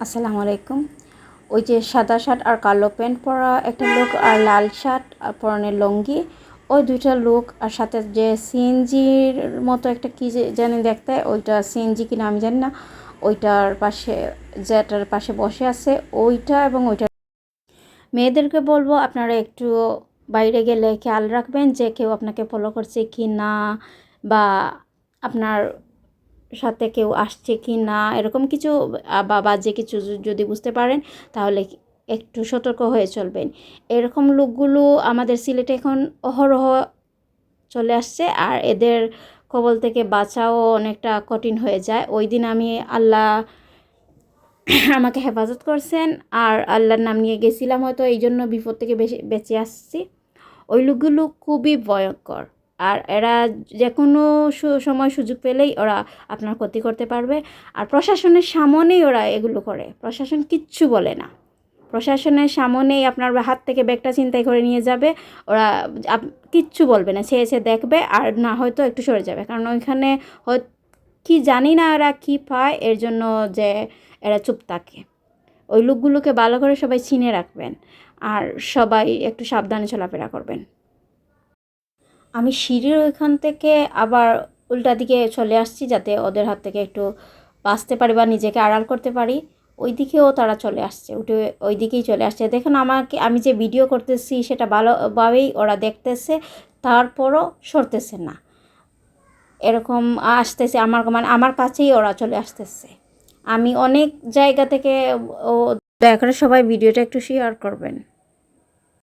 আসসালামু আলাইকুম। ওই যে সাদা শার্ট আর কালো প্যান্ট পরা একটা লোক আর লাল শার্ট আর পরনের লুঙ্গি। ওই দুইটা লোক আর সাথে যে সিএনজির মতো একটা কি যে জানি দেখতে, ওইটা সিএনজি কিনা আমি জানি না। ওইটার পাশে যেটার পাশে বসে আছে। ওইটা এবং ওইটা। মেয়েদেরকে বলব আপনারা একটু বাইরে গেলে খেয়াল রাখবেন যে কেউ আপনাকে ফলো করছে কি না বা আপনার সাথে কেউ আসছে কি না, এরকম কিছু বা বাজে কিছু যদি বুঝতে পারেন, তাহলে একটু সতর্ক হয়ে চলবেন। এরকম লোকগুলো আমাদের সিলেটে এখন অহরহ চলে আসছে, আর এদের কবল থেকে বাঁচাও অনেকটা কঠিন হয়ে যায়। ওই দিন আমি আল্লাহ আমাকে হেফাজত করছেন, আর আল্লাহর নাম নিয়ে গেছিলাম হয়তো এই জন্য বিপদ থেকে বেশি, বেঁচে আসছি। ওই লোকগুলো খুবই ভয়ঙ্কর। আর এরা যে কোনো সময় সুযোগ পেলেই ওরা আপনার ক্ষতি করতে পারবে। আর প্রশাসনের সামনেই ওরা এগুলো করে। প্রশাসন কিচ্ছু বলে না। প্রশাসনের সামনেই আপনার হাত থেকে ব্যাগটা চিন্তাই করে নিয়ে যাবে। ওরা কিচ্ছু বলবে না। সে এসে দেখবে আর না হয়তো একটু সরে যাবে। কারণ ওইখানে কি জানি না ওরা কী পায়, এর জন্য যে এরা চুপ থাকে। ওই লোকগুলোকে ভালো করে সবাই চিনে রাখবেন। আর সবাই একটু সাবধানে চলাফেরা করবেন। আমি সিঁড়ির ওইখান থেকে আবার উল্টা দিকে চলে আসছি যাতে ওদের হাত থেকে একটু বাঁচতে পারি বা নিজেকে আড়াল করতে পারি। ওই দিকেও তারা চলে আসছে, উঠে ওই দিকেই চলে আসছে। দেখুন আমাকে, আমি যে ভিডিও করতেছি সেটা ভালোভাবেই ওরা দেখতেছে, তারপরও সরতেছে না। এরকম আসতেছে আমার মানে আমার কাছেই ওরা চলে আসতেছে। আমি অনেক জায়গা থেকে ও, দয়া করে সবাই ভিডিওটা একটু শেয়ার করবেন।